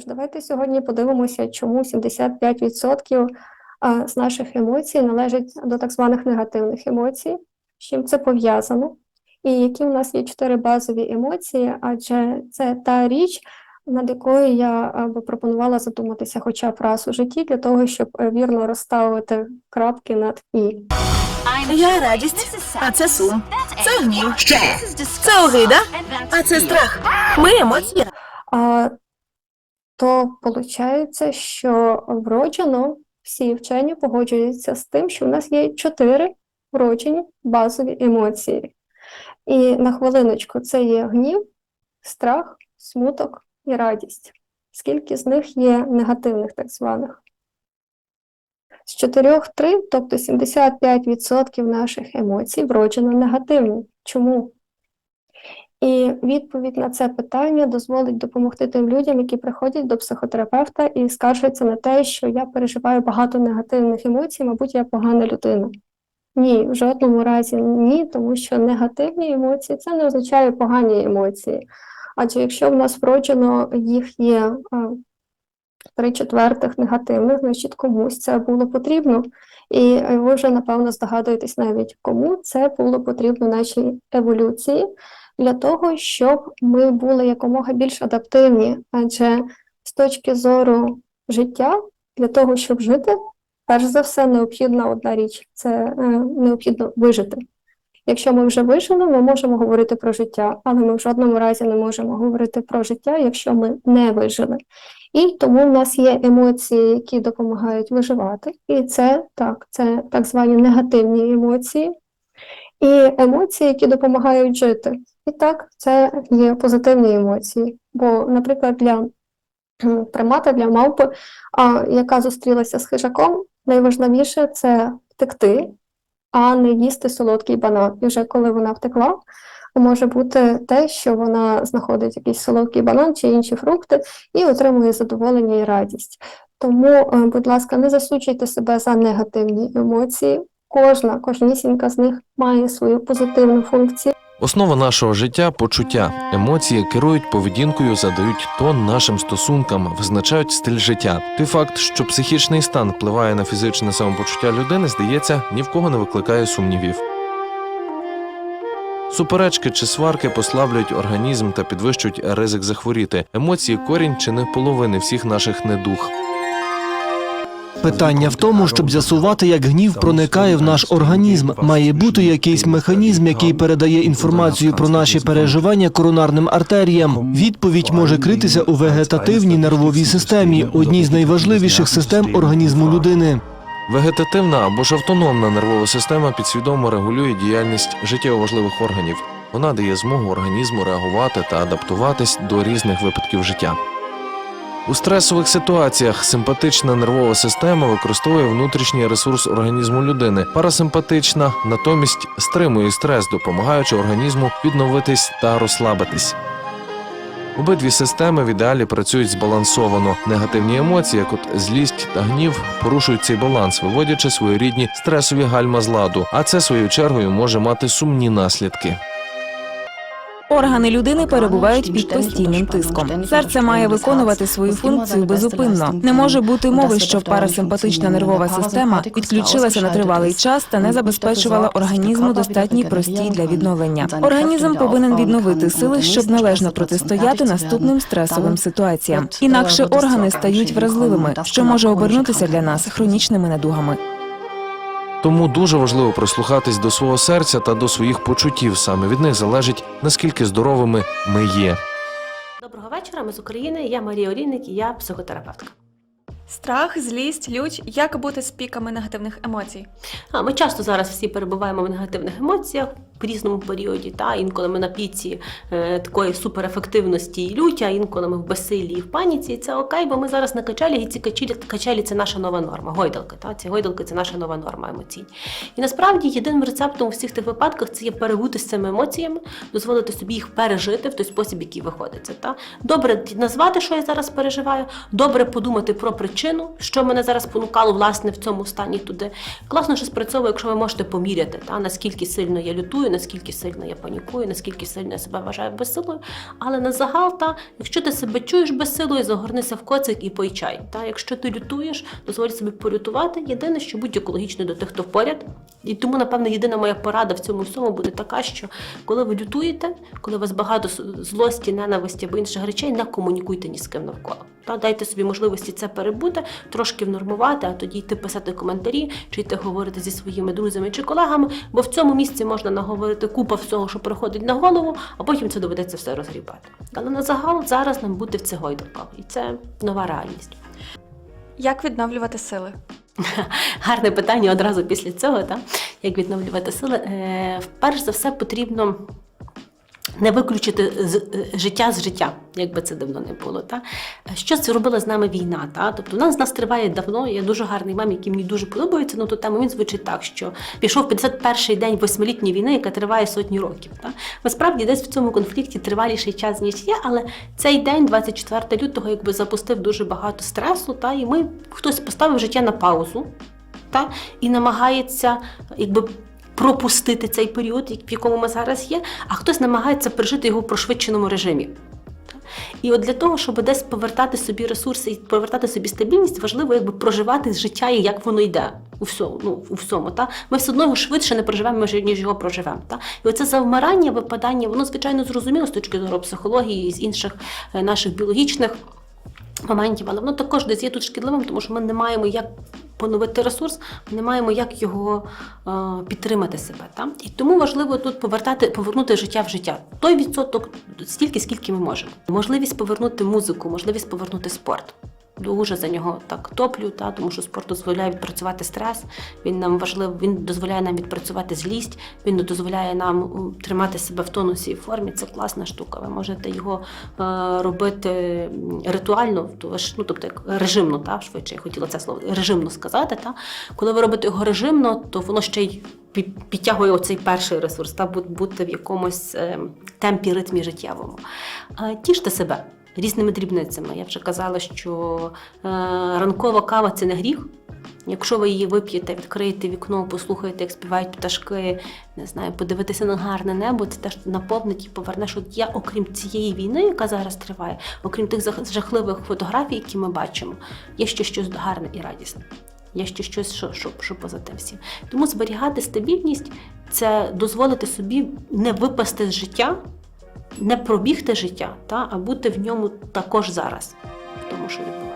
Тож давайте сьогодні подивимося, чому 75% з наших емоцій належать до так званих негативних емоцій, з чим це пов'язано, і які у нас є чотири базові емоції, адже це та річ, над якою я би пропонувала задуматися хоча б раз у житті для того, щоб е, вірно розставити крапки над і. Я радість, а це сум. Це гнів. Це огида, а це страх. Ми емоції. То виходить, що вроджено всі вчені погоджуються з тим, що в нас є чотири вроджені базові емоції. І на хвилиночку це є гнів, страх, смуток і радість. Скільки з них є негативних, так званих? З чотирьох три, тобто 75% наших емоцій вроджено негативні. Чому? І відповідь на це питання дозволить допомогти тим людям, які приходять до психотерапевта і скаржаться на те, що я переживаю багато негативних емоцій, мабуть, я погана людина. Ні, в жодному разі ні, тому що негативні емоції це не означає погані емоції. Адже якщо в нас вроджено їх є три четвертих негативних, значить комусь це було потрібно. І ви вже, напевно, здогадуєтесь навіть, кому це було потрібно нашій еволюції для того, щоб ми були якомога більш адаптивні. Адже з точки зору життя, для того, щоб жити, перш за все, необхідна одна річ це е, необхідно вижити. Якщо ми вже вижили, ми можемо говорити про життя, але ми в жодному разі не можемо говорити про життя, якщо ми не вижили. І тому в нас є емоції, які допомагають виживати, і це так, це так звані негативні емоції, і емоції, які допомагають жити. І так, це є позитивні емоції. Бо, наприклад, для примата, для мавпи, яка зустрілася з хижаком, найважливіше це втекти, а не їсти солодкий банан. І вже коли вона втекла, може бути те, що вона знаходить якийсь солодкий банан чи інші фрукти і отримує задоволення і радість. Тому, е, будь ласка, не засуджуйте себе за негативні емоції. Кожна, кожнісінька з них має свою позитивну функцію. Основа нашого життя почуття. Емоції керують поведінкою, задають тон нашим стосункам, визначають стиль життя. Той факт, що психічний стан впливає на фізичне самопочуття людини, здається, ні в кого не викликає сумнівів. Суперечки чи сварки послаблюють організм та підвищують ризик захворіти. Емоції корінь чи не половини всіх наших недух. Питання в тому, щоб з'ясувати, як гнів проникає в наш організм. Має бути якийсь механізм, який передає інформацію про наші переживання коронарним артеріям. Відповідь може критися у вегетативній нервовій системі, одній з найважливіших систем організму людини. Вегетативна або ж автономна нервова система підсвідомо регулює діяльність життєво важливих органів. Вона дає змогу організму реагувати та адаптуватись до різних випадків життя. У стресових ситуаціях симпатична нервова система використовує внутрішній ресурс організму людини. Парасимпатична натомість стримує стрес, допомагаючи організму відновитись та розслабитись. Обидві системи в ідеалі працюють збалансовано. Негативні емоції, як от злість та гнів, порушують цей баланс, виводячи своєрідні стресові гальма з ладу, а це своєю чергою може мати сумні наслідки. Органи людини перебувають під постійним тиском. Серце має виконувати свою функцію безупинно. Не може бути мови, що парасимпатична нервова система відключилася на тривалий час та не забезпечувала організму достатній простій для відновлення. Організм повинен відновити сили, щоб належно протистояти наступним стресовим ситуаціям. Інакше органи стають вразливими, що може обернутися для нас хронічними недугами. Тому дуже важливо прислухатись до свого серця та до своїх почуттів. Саме від них залежить наскільки здоровими ми є. Доброго вечора, ми з України. Я Марія Олійник і я психотерапевтка. Страх, злість, лють. Як бути з піками негативних емоцій? А ми часто зараз всі перебуваємо в негативних емоціях в різному періоді. Та інколи ми на піці е, такої суперефективності і люті, а інколи ми в безсилі і в паніці. І це окей, бо ми зараз на качелі, і ці качелі, качелі це наша нова норма. Гойдалки. Та ці гойдалки це наша нова норма емоційна. І насправді єдиним рецептом у всіх тих випадках це є перебути з цими емоціями, дозволити собі їх пережити в той спосіб, який виходить. Та добре назвати, що я зараз переживаю, добре подумати про причину, що мене зараз понукало власне в цьому стані туди. Класно, що спрацьовує, якщо ви можете поміряти, та наскільки сильно я лютую, наскільки сильно я панікую, наскільки сильно я себе вважаю безсилою. Але на загал, та, якщо ти себе чуєш безсилою, загорнися в коцик і пий чай. Та, якщо ти лютуєш, дозволь собі полютувати. Єдине, що будь екологічно до тих, хто поряд. І тому, напевно, єдина моя порада в цьому всьому буде така, що коли ви лютуєте, коли у вас багато злості, ненависті або інших речей, не комунікуйте ні з ким навколо. Та дайте собі можливості це перебути, трошки внормувати, а тоді йти писати коментарі, чи йти говорити зі своїми друзями чи колегами, бо в цьому місці можна наговорити купа всього, що приходить на голову, а потім це доведеться все розгрібати. Але на загал зараз нам бути в цих гойдалках, і це нова реальність. Як відновлювати сили? Гарне питання одразу після цього, та? як відновлювати сили. Е, перш за все потрібно не виключити з, е, життя з життя, як би це давно не було. Та? Що це робила з нами війна? Та? Тобто нас з нас триває давно, є дуже гарний мем, який мені дуже подобається, ну то тему він звучить так, що пішов 51-й день восьмилітньої війни, яка триває сотні років. Та? Насправді десь в цьому конфлікті триваліший час, ніж є, але цей день, 24 лютого, якби запустив дуже багато стресу, та? і ми хтось поставив життя на паузу та? і намагається якби. Пропустити цей період, в якому ми зараз є, а хтось намагається пережити його в прошвидшеному режимі. І от для того, щоб десь повертати собі ресурси і повертати собі стабільність, важливо якби проживати життя і як воно йде у всьому. Ну, у всьому та? Ми все одно його швидше не проживемо, ніж- його проживемо. Та? І оце завмирання, випадання, воно звичайно зрозуміло з точки зору психології і з інших е, наших біологічних моментів, але воно також десь є тут шкідливим, тому що ми не маємо як поновити ресурс, ми не маємо як його е, підтримати себе. Та? І тому важливо тут повертати, повернути життя в життя. Той відсоток стільки, скільки ми можемо. Можливість повернути музику, можливість повернути спорт. Дуже за нього так топлю, та, тому що спорт дозволяє відпрацювати стрес, він нам важливо, він дозволяє нам відпрацювати злість, він дозволяє нам тримати себе в тонусі і формі. Це класна штука. Ви можете його е, робити ритуально, то ну, тобто як режимно, та, швидше я хотіла це слово режимно сказати. Та. Коли ви робите його режимно, то воно ще й підтягує оцей перший ресурс, та, бу- бути в якомусь е, темпі, ритмі життєвому. Е, Тіште себе різними дрібницями. Я вже казала, що е, ранкова кава це не гріх. Якщо ви її вип'єте, відкриєте вікно, послухаєте, як співають пташки, не знаю, подивитися на гарне небо, це теж наповнить і поверне, що я, окрім цієї війни, яка зараз триває, окрім тих жахливих фотографій, які ми бачимо, є ще щось гарне і радісне. Є ще щось, що, що, що поза тим всім. Тому зберігати стабільність це дозволити собі не випасти з життя, не пробігти життя, та, а бути в ньому також зараз, в тому, що відбувається.